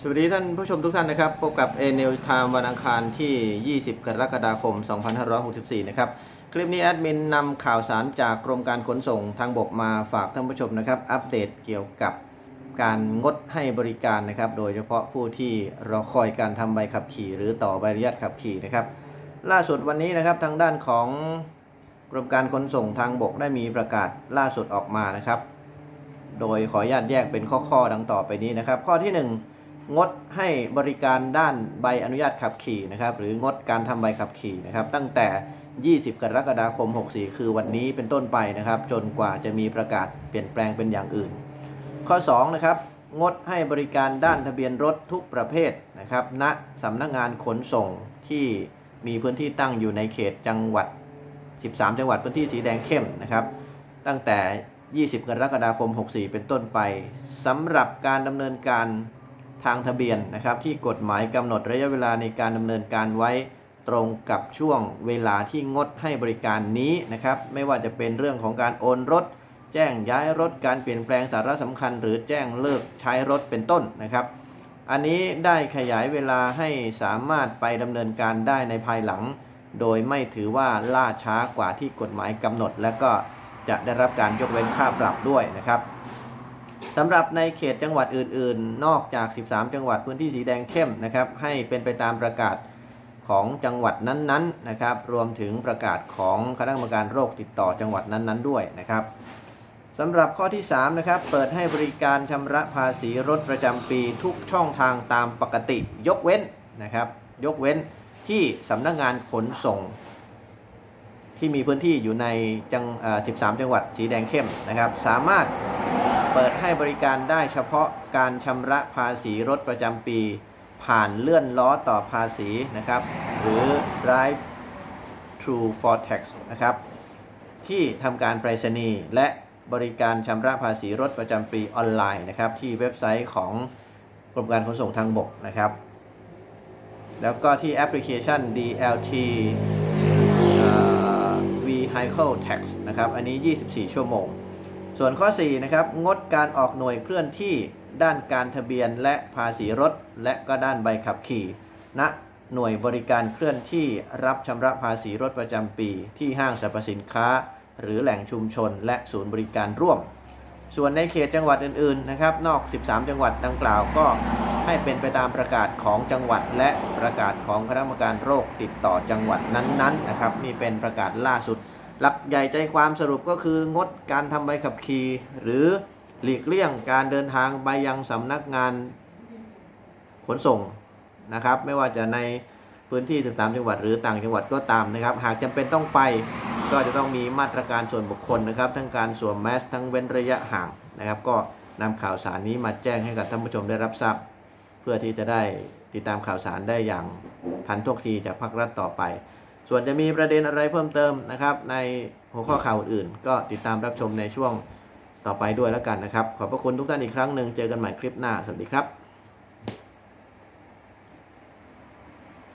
สวัสดีท่านผู้ชมทุกท่านนะครับ พบกับ a n e w s Time วันอังคารที่ 20 กรกฎาคม 2564 นะครับ คลิปนี้แอดมินนำข่าวสารจากกรมการขนส่งทางบกมาฝากท่านผู้ชมนะครับ อัปเดตเกี่ยวกับการงดให้บริการนะครับ โดยเฉพาะผู้ที่รอคอยการทำใบขับขี่ หรือต่อใบอนุญาตขับขี่นะครับ ล่าสุดวันนี้นะครับทางด้านของกรมการขนส่งทางบกได้มีประกาศล่าสุดออกมานะครับ โดยขออนุญาตแยกเป็นข้อๆดังต่อไปนี้นะครับ ข้อที่ 1 งดให้บริการด้านใบอนุญาตขับขี่นะครับหรืองดการทำใบขับขี่นะครับตั้งแต่ 20 กรกฎาคม 64 คือวันนี้เป็นต้นไปนะครับ จนกว่าจะมีประกาศเปลี่ยนแปลงเป็นอย่างอื่น ข้อ2นะครับงดให้บริการด้านทะเบียนรถทุกประเภทนะครับณสำนักงานขนส่งที่มีพื้นที่ตั้งอยู่ในเขตจังหวัด 13 จังหวัดพื้นที่สีแดงเข้มนะครับตั้งแต่ 20 กรกฎาคม 64 เป็นต้นไปสำหรับการดำเนินการ ทางทะเบียนนะครับ ที่กฎหมายกำหนดระยะเวลาในการดำเนินการไว้ตรงกับช่วงเวลาที่งดให้บริการนี้นะครับ ไม่ว่าจะเป็นเรื่องของการโอนรถ แจ้งย้ายรถการเปลี่ยนแปลงสาระสำคัญ หรือแจ้งเลิกใช้รถเป็นต้นนะครับ อันนี้ได้ขยายเวลาให้สามารถไปดำเนินการได้ในภายหลัง โดยไม่ถือว่าล่าช้ากว่าที่กฎหมายกำหนด และก็จะได้รับการยกเว้นค่าปรับด้วยนะครับ สำหรับในเขตจังหวัดอื่น ๆ นอกจาก 13 จังหวัดพื้นที่สีแดงเข้มนะครับ ให้เป็นไปตามประกาศของจังหวัดนั้นๆนะครับ รวมถึงประกาศของคณะกรรมการโรคติดต่อจังหวัดนั้นๆ ด้วยนะครับสำหรับข้อที่3นะครับ เปิดให้บริการชำระภาษีรถประจำปีทุกช่องทางตามปกติ ยกเว้นนะครับ ยกเว้นที่สำนักงานขนส่ง ที่มีพื้นที่อยู่ในจัง13 จังหวัดสีแดงเข้มนะครับ สามารถ เปิดให้บริการได้เฉพาะการชำระภาษีรถประจำปี ผ่านเลื่อนล้อต่อภาษีนะครับ หรือ drive through for tax นะครับ ที่ทำการไปรษณีย์และบริการชำระภาษีรถประจำปีออนไลน์นะครับ ที่เว็บไซต์ของกรมการขนส่งทางบกนะครับ แล้วก็ที่แอปพลิเคชัน DLT Vehicle Tax นะครับ อันนี้ 24 ชั่วโมง ส่วนข้อ4นะครับงดการออกหน่วยเคลื่อนที่ด้านการทะเบียนและภาษีรถ และก็ด้านใบขับขี่ณหน่วยบริการเคลื่อนที่รับชำระภาษีรถประจำปี ที่ห้างสรรพสินค้า หรือแหล่งชุมชน และศูนย์บริการร่วม ส่วนในเขตจังหวัดอื่นๆนะครับนอก 13 จังหวัดดังกล่าวก็ให้เป็นไปตามประกาศของจังหวัดและประกาศของคณะกรรมการโรคติดต่อจังหวัดนั้นๆนะครับนี่เป็นประกาศล่าสุด หลักใหญ่ใจความสรุปก็คืองดการทำใบขับขี่หรือหลีกเลี่ยงการเดินทางไปยังสำนักงานขนส่งนะครับ ไม่ว่าจะในพื้นที่ 13 จังหวัดหรือต่างจังหวัดก็ตามนะครับ หากจำเป็นต้องไปก็จะต้องมีมาตรการส่วนบุคคลนะครับ ทั้งการสวมแมสทั้งเว้นระยะห่างนะครับ ก็นำข่าวสารนี้มาแจ้งให้กับท่านผู้ชมได้รับทราบเพื่อที่จะได้ติดตามข่าวสารได้อย่างทันท่วงทีจากภาครัฐต่อไป ส่วนจะมีประเด็นอะไรเพิ่มเติมนะครับ ในหัวข้อข่าวอื่น ก็ติดตามรับชมในช่วงต่อไปด้วยแล้วกันนะครับ ขอบพระคุณทุกท่านอีกครั้งหนึ่งเจอกันใหม่คลิปหน้า สวัสดีครับ